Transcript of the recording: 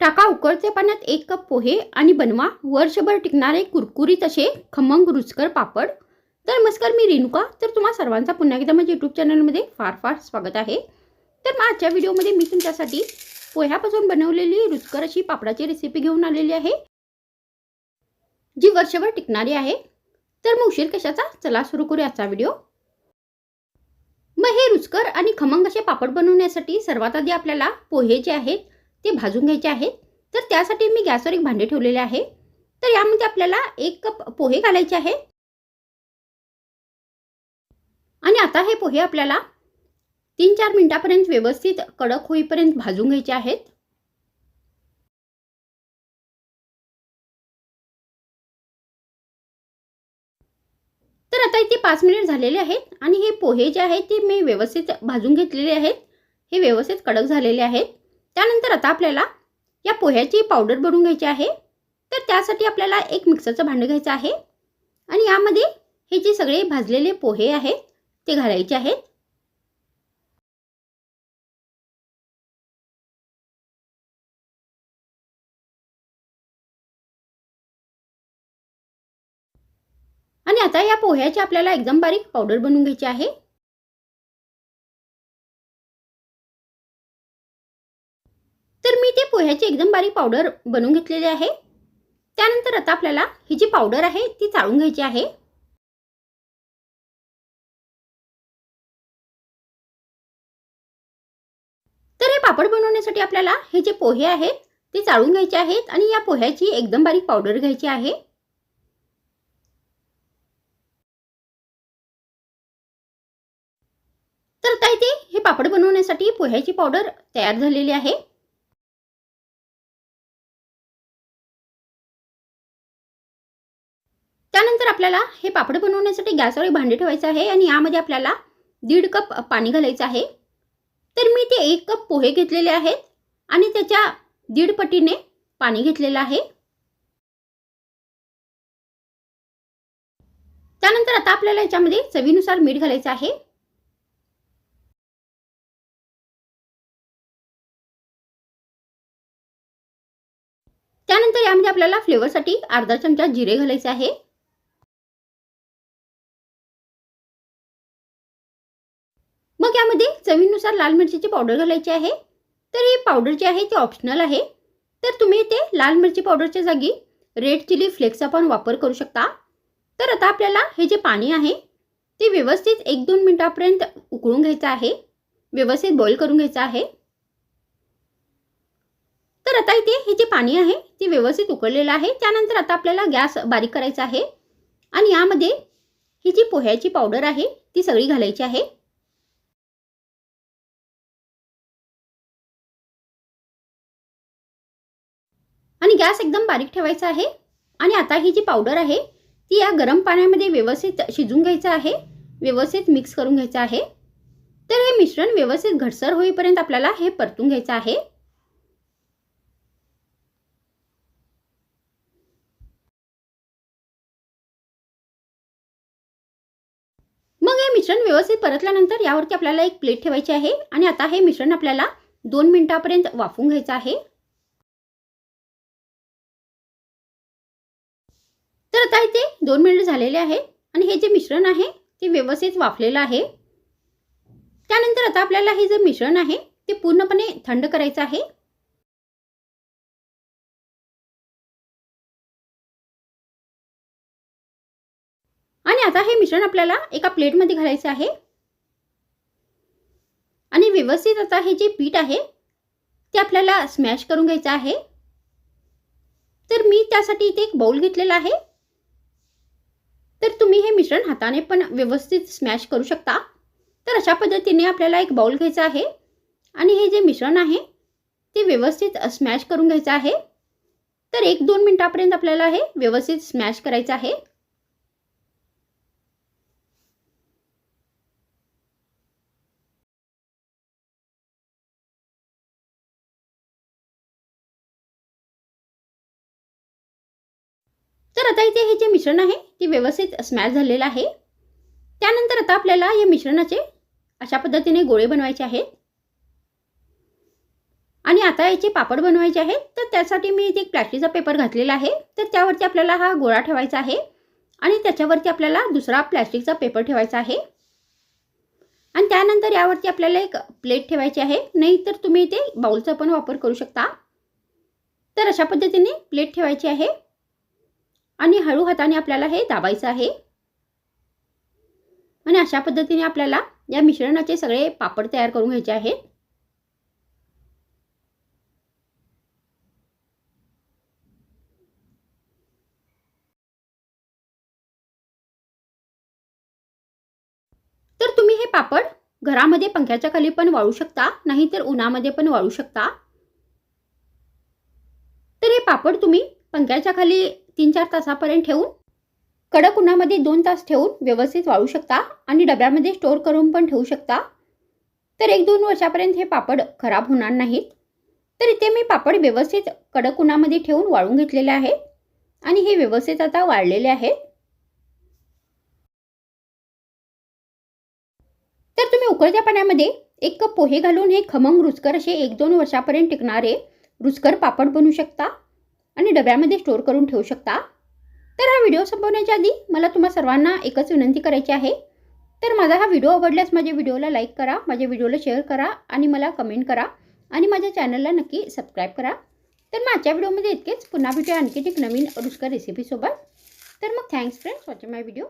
टाका उकळत्या पाण्यात एक कप पोहे आणि बनवा. वर्षभर टिकणारे कुरकुरीत असे खमंग रुचकर पापड. तर नमस्कार मी रेणुका. तर तुम्हा सर्वांचा पुन्हा एकदा माझ्या यूट्यूब चॅनलमध्ये फार फार स्वागत आहे. तर मग आजच्या व्हिडिओमध्ये मी तुमच्यासाठी पोह्यापासून बनवलेली रुचकर अशी पापडाची रेसिपी घेऊन आलेली आहे. जी वर्षभर टिकणारी आहे. तर मग उशीर कशाचा? चला सुरू करू आजचा व्हिडिओ मग हे रुचकर आणि खमंग असे पापड बनवण्यासाठी सर्वात आधी आपल्याला पोहे जे आहेत ते भाजून घ्यायचे आहेत. तर त्यासाठी मी गॅसवर एक भांडे ठेवलेले आहे. तर यामध्ये आपल्याला एक कप पोहे घालायचे आहे. आणि आता हे पोहे आपल्याला तीन चार मिनिटापर्यंत व्यवस्थित कडक होईपर्यंत भाजून घ्यायचे आहेत. तर आता इथे पाच मिनिट झालेले आहेत. आणि हे पोहे जे आहेत ते मी व्यवस्थित भाजून घेतलेले आहेत. हे व्यवस्थित कडक झालेले आहेत. त्यानंतर आता आपल्याला या पोह्याची पावडर बनवून घ्यायची आहे. तर त्यासाठी आपल्याला एक मिक्सरचं भांडं घ्यायचं आहे. आणि यामध्ये हे जे सगळे भाजलेले पोहे आहेत ते घालायचे आहेत. आणि आता या पोह्याची आपल्याला एकदम बारीक पावडर बनवून घ्यायची आहे. तर मी ते पोह्याची एकदम बारीक पावडर बनवून घेतलेली आहे. त्यानंतर आता आपल्याला ही जी पावडर आहे ती चाळून घ्यायची आहे. तर हे पापड बनवण्यासाठी आपल्याला हे जे पोहे आहेत ते चाळून घ्यायचे आहेत आणि या पोह्याची एकदम बारीक पावडर घ्यायची आहे. तर आता इथे हे पापड बनवण्यासाठी पोह्याची पावडर तयार झालेली आहे. त्यानंतर आपल्याला हे पापड बनवण्यासाठी गॅसवर एक भांडे ठेवायचं आहे आणि यामध्ये आपल्याला दीड कप पाणी घालायचं आहे. तर मी ते एक कप पोहे घेतलेले आहेत आणि त्याच्या दीड पटीने पाणी घेतलेलं आहे. त्यानंतर आता आपल्याला याच्यामध्ये चवीनुसार मीठ घालायचं आहे. त्यानंतर यामध्ये आपल्याला फ्लेवरसाठी अर्धा चमचा जिरे घालायचे आहे. चवीनुसार लाल मिरचीची पावडर घालायची आहे. तर ही पावडर जी आहे ती ऑप्शनल आहे. तर तुम्ही ते लाल मिरची पावडरच्या जागी रेड चिली फ्लेक्सचा पण वापर करू शकता. तर आता आपल्याला हे जे पाणी आहे ते व्यवस्थित एक दोन मिनटापर्यंत उकळून घ्यायचं आहे. व्यवस्थित बॉईल करून घ्यायचं आहे. तर आता इथे हे जे पाणी आहे ते व्यवस्थित उकळलेलं आहे. त्यानंतर आता आपल्याला गॅस बारीक करायचा आहे. आणि यामध्ये ही जी पोह्याची पावडर आहे ती सगळी घालायची आहे. गॅस एकदम बारीक ठेवायचा आहे आणि आता ही जी पावडर आहे ती या गरम पाण्यामध्ये व्यवस्थित शिजून घ्यायचं आहे व्यवस्थित मिक्स करून घ्यायचं आहे. तर हे मिश्रण व्यवस्थित घटसर होईपर्यंत आपल्याला हे परतून घ्यायचं आहे. मग हे मिश्रण व्यवस्थित परतल्यानंतर यावरती आपल्याला एक प्लेट ठेवायची आहे आणि आता हे मिश्रण आपल्याला दोन मिनिटापर्यंत वाफवून घ्यायचं आहे. तर आता इथे दोन मिनिट झालेले आहे आणि हे जे मिश्रण आहे ते व्यवस्थित वाफलेलं आहे. त्यानंतर आता आपल्याला हे जे मिश्रण आहे ते पूर्णपणे थंड करायचं आहे. आणि आता हे मिश्रण आपल्याला एका प्लेटमध्ये घालायचं आहे. आणि व्यवस्थित आता हे जे पीठ आहे ते आपल्याला स्मॅश करून घ्यायचं आहे. तर मी त्यासाठी इथे एक बाउल घेतलेला आहे. तर तुम्ही हे मिश्रण हाताने पण व्यवस्थित स्मॅश करू शकता. तर अशा पद्धतीने आपल्याला एक बाउल घ्यायचा आहे. आणि हे जे मिश्रण आहे ते व्यवस्थित स्मॅश करून घ्यायचं आहे. तर एक दोन मिनटापर्यंत आपल्याला हे व्यवस्थित स्मॅश करायचं आहे तर आता इथे हे जे मिश्रण आहे ते व्यवस्थित स्मॅश झालेलं आहे. त्यानंतर आता आपल्याला या मिश्रणाचे अशा पद्धतीने गोळे बनवायचे आहेत. आणि आता याचे पापड बनवायचे आहेत. तर त्यासाठी मी इथे एक प्लॅस्टिकचा पेपर घातलेला आहे. तर त्यावरती आपल्याला हा गोळा ठेवायचा आहे. आणि त्याच्यावरती आपल्याला दुसरा प्लॅस्टिकचा पेपर ठेवायचा आहे. आणि त्यानंतर यावरती आपल्याला एक प्लेट ठेवायची आहे. नाही तर तुम्ही इथे बाउलचा पण वापर करू शकता. तर अशा पद्धतीने प्लेट ठेवायची आहे. आणि हळू हाताने आपल्याला हे दाबायचं आहे. आणि अशा पद्धतीने आपल्याला या मिश्रणाचे सगळे पापड तयार करून घ्यायचे आहेत. तर तुम्ही हे पापड घरामध्ये पंख्याच्या खाली पण वाळू शकता नाहीतर उन्हामध्ये पण वाळू शकता. तर हे पापड तुम्ही पंख्याच्या खाली तीन चार तासापर्यंत ठेवून कडक उन्हामध्ये दोन तास ठेवून व्यवस्थित वाळू शकता आणि डब्यामध्ये स्टोअर करून पण ठेवू शकता. तर एक दोन वर्षापर्यंत हे पापड खराब होणार नाहीत. तर इथे मी पापड व्यवस्थित कडक उन्हामध्ये ठेवून वाळून घेतलेले आहे आणि हे व्यवस्थित आता वाळलेले आहेत. तर तुम्ही उकळत्या पाण्यामध्ये एक कप पोहे घालून हे खमंग रुचकर असे एक दोन वर्षापर्यंत टिकणारे रुचकर पापड बनवू शकता. आणि डब्यामध्ये स्टोअर करून ठेवू शकता. तर हा व्हिडिओ संपवण्याच्या आधी मला तुम्हा सर्वांना एकच विनंती करायची आहे. तर माझा हा व्हिडिओ आवडल्यास माझ्या व्हिडिओला लाईक करा माझ्या व्हिडिओला शेअर करा आणि मला कमेंट करा आणि माझ्या चॅनलला नक्की सबस्क्राईब करा. तर माझ्या व्हिडिओमध्ये इतकेच. पुन्हा भेटूया आणखी एक नवीन रुचकर रेसिपीसोबत तर मग thanks friends watching my video